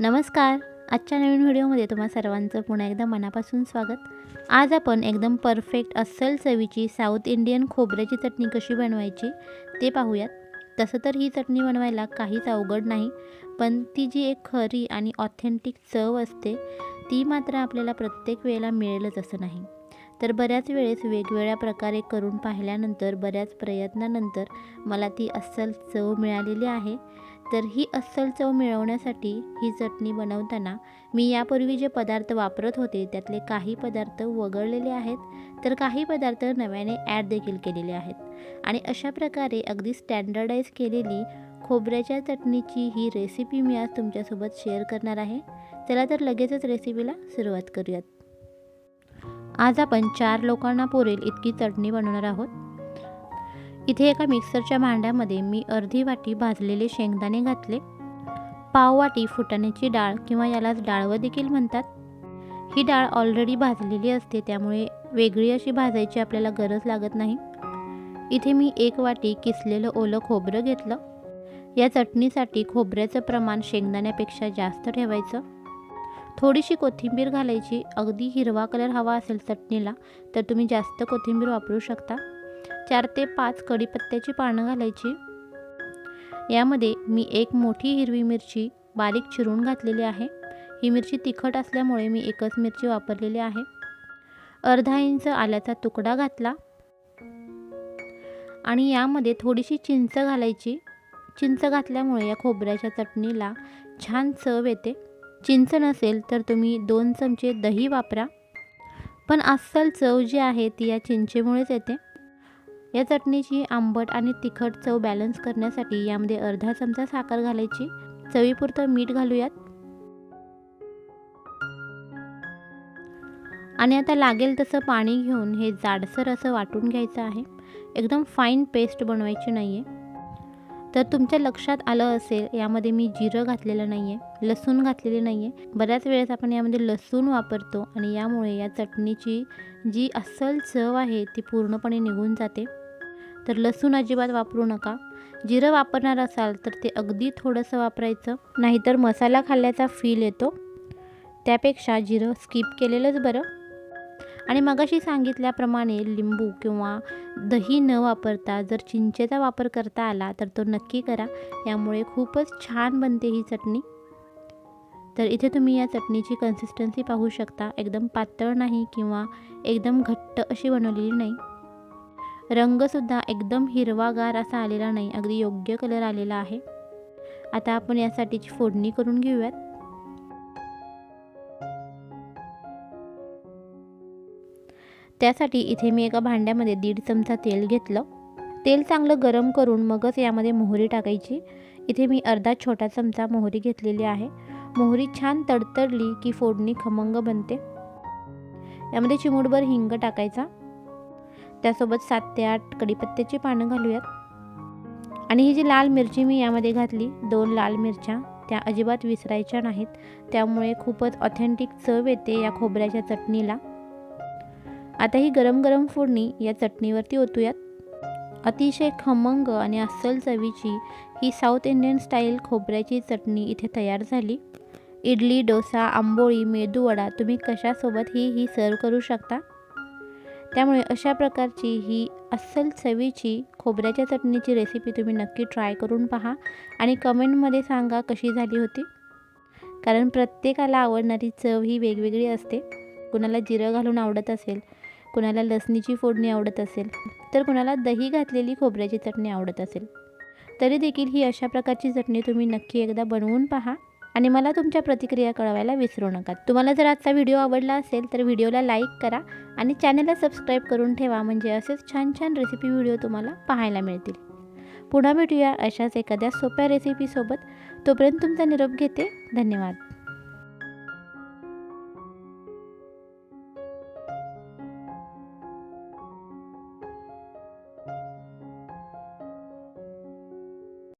नमस्कार. आजच्या नवीन व्हिडिओमध्ये तुम्हा सर्वांचं पुन्हा एकदा मनापासून स्वागत. आज आपण एकदम परफेक्ट अस्सल चवीची साऊथ इंडियन खोबऱ्याची चटणी कशी बनवायची ते पाहूयात. तसं तर ही चटणी बनवायला काहीच अवघड नाही पण ती जी एक खरी आणि ऑथेंटिक चव असते ती मात्र आपल्याला प्रत्येक वेळेला मिळेलच असं नाही. तर बऱ्याच वेळेस वेगवेगळ्या प्रकारे करून पाहिल्यानंतर बऱ्याच प्रयत्नानंतर मला ती अस्सल चव मिळालेली आहे. तर ही अस्सल चव मिळवण्यासाठी ही चटणी बनवताना मी यापूर्वी जे पदार्थ वापरत होते त्यातले काही पदार्थ वगळलेले आहेत तर काही पदार्थ नव्याने ॲड देखील केलेले आहेत. आणि अशा प्रकारे अगदी स्टँडर्डाईज केलेली खोबऱ्याच्या चटणीची ही रेसिपी मी आज तुमच्यासोबत शेअर करणार आहे. चला तर लगेचच रेसिपीला सुरुवात करूयात. आज आपण चार लोकांना पुरेल इतकी चटणी बनवणार आहोत. इथे एका मिक्सरच्या भांड्यामध्ये मी अर्धी वाटी भाजलेले शेंगदाणे घातले. पाव वाटी फुटाण्याची डाळ किंवा यालाच डाळवं देखील म्हणतात. ही डाळ ऑलरेडी भाजलेली असते त्यामुळे वेगळी अशी भाजायची आपल्याला गरज लागत नाही. इथे मी एक वाटी किसलेलं ओलं खोबरं घेतलं. या चटणीसाठी खोबऱ्याचं प्रमाण शेंगदाण्यापेक्षा जास्त ठेवायचं. थोडीशी कोथिंबीर घालायची. अगदी हिरवा कलर हवा असेल चटणीला तर तुम्ही जास्त कोथिंबीर वापरू शकता. चार ते पाच कढीपत्त्याची पानं घालायची. यामध्ये मी एक मोठी हिरवी मिरची बारीक चिरून घातलेली आहे. ही मिरची तिखट असल्यामुळे मी एकच मिरची वापरलेली आहे. अर्धा इंच आल्याचा तुकडा घातला. आणि यामध्ये थोडीशी चिंच घालायची. चिंच घातल्यामुळे या खोबऱ्याच्या चटणीला छान चव येते. चिंच नसेल तर तुम्ही दोन चमचे दही वापरा. पण अस्सल चव जी आहे ती या चिंचेमुळेच येते. या चटणीची आंबट आणि तिखट चव बॅलन्स करण्यासाठी यामध्ये अर्धा चमचा साखर घालायची. चवीपुरतं मीठ घालूयात. आणि आता लागेल तसं पाणी घेऊन हे जाडसर असं वाटून घ्यायचं आहे. एकदम फाईन पेस्ट बनवायची नाही आहे तर तुमच्या लक्षात आलं असेल यामध्ये मी जिरं घातलेलं नाही आहे लसूण घातलेले नाही आहे बऱ्याच वेळेस आपण यामध्ये लसूण वापरतो आणि यामुळे या चटणीची जी अस्सल चव आहे ती पूर्णपणे निघून जाते. तर लसूण अजिबात वापरू नका. जिरं वापरणार असाल तर ते अगदी थोडंसं वापरायचं. नाहीतर मसाला खाल्ल्याचा फील येतो. त्यापेक्षा जिरं स्किप केलेलंच बरं. आणि मगाशी सांगितल्याप्रमाणे लिंबू किंवा दही न वापरता जर चिंचेचा वापर करता आला तर तो नक्की करा. यामुळे खूपच छान बनते ही चटणी. तर इथे तुम्ही या चटणीची कन्सिस्टन्सी पाहू शकता. एकदम पातळ नाही किंवा एकदम घट्ट अशी बनवलेली नाही. रंगसुद्धा एकदम हिरवागार असा आलेला नाही अगदी योग्य कलर आलेला आहे. आता आपण यासाठीची फोडणी करून घेऊयात. त्यासाठी इथे मी एका भांड्यामध्ये दीड चमचा तेल घेतलं. तेल चांगलं गरम करून मगच यामध्ये मोहरी टाकायची. इथे मी अर्धा छोटा चमचा मोहरी घेतलेली आहे. मोहरी छान तडतडली की फोडणी खमंग बनते. यामध्ये चिमूटभर हिंग टाकायचा. त्यासोबत सात ते आठ कडीपत्त्याची पानं घालूयात. आणि ही जी लाल मिरची मी यामध्ये घातली दोन लाल मिरच्या त्या अजिबात विसरायच्या नाहीत. त्यामुळे खूपच ऑथेंटिक चव येते या खोबऱ्याच्या चटणीला. आता ही गरम गरम फोडणी या चटणीवरती ओतूयात. अतिशय खमंग आणि अस्सल चवीची ही साऊथ इंडियन स्टाईल खोबऱ्याची चटणी इथे तयार झाली. इडली डोसा आंबोळी मेदूवडा तुम्ही कशासोबत ही ही सर्व करू शकता. त्यामुळे अशा प्रकारची ही अस्सल चवीची खोबऱ्याच्या चटणीची रेसिपी तुम्ही नक्की ट्राय करून पहा आणि कमेंटमध्ये सांगा कशी झाली होती. कारण प्रत्येकाला आवडणारी चव ही वेगवेगळी असते. कुणाला जिरं घालून आवडत असेल कुणाला लसणीची फोडणी आवडत असेल तर कुणाला दही घातलेली खोबऱ्याची चटणी आवडत असेल. तरी देखील ही अशा प्रकारची चटणी तुम्ही नक्की एकदा बनवून पहा. आणि मला तुमच्या प्रतिक्रिया कळवायला विसरू नका. तुम्हाला जर आजचा व्हिडिओ आवडला असेल तर व्हिडिओला लाईक करा आणि चॅनलला सबस्क्राईब करून ठेवा म्हणजे असेच छान छान रेसिपी व्हिडिओ तुम्हाला पाहायला मिळतील. पुन्हा भेटूया अशाच एखाद्या सोप्या रेसिपीसोबत. तोपर्यंत तुमचा निरोप घेते. धन्यवाद.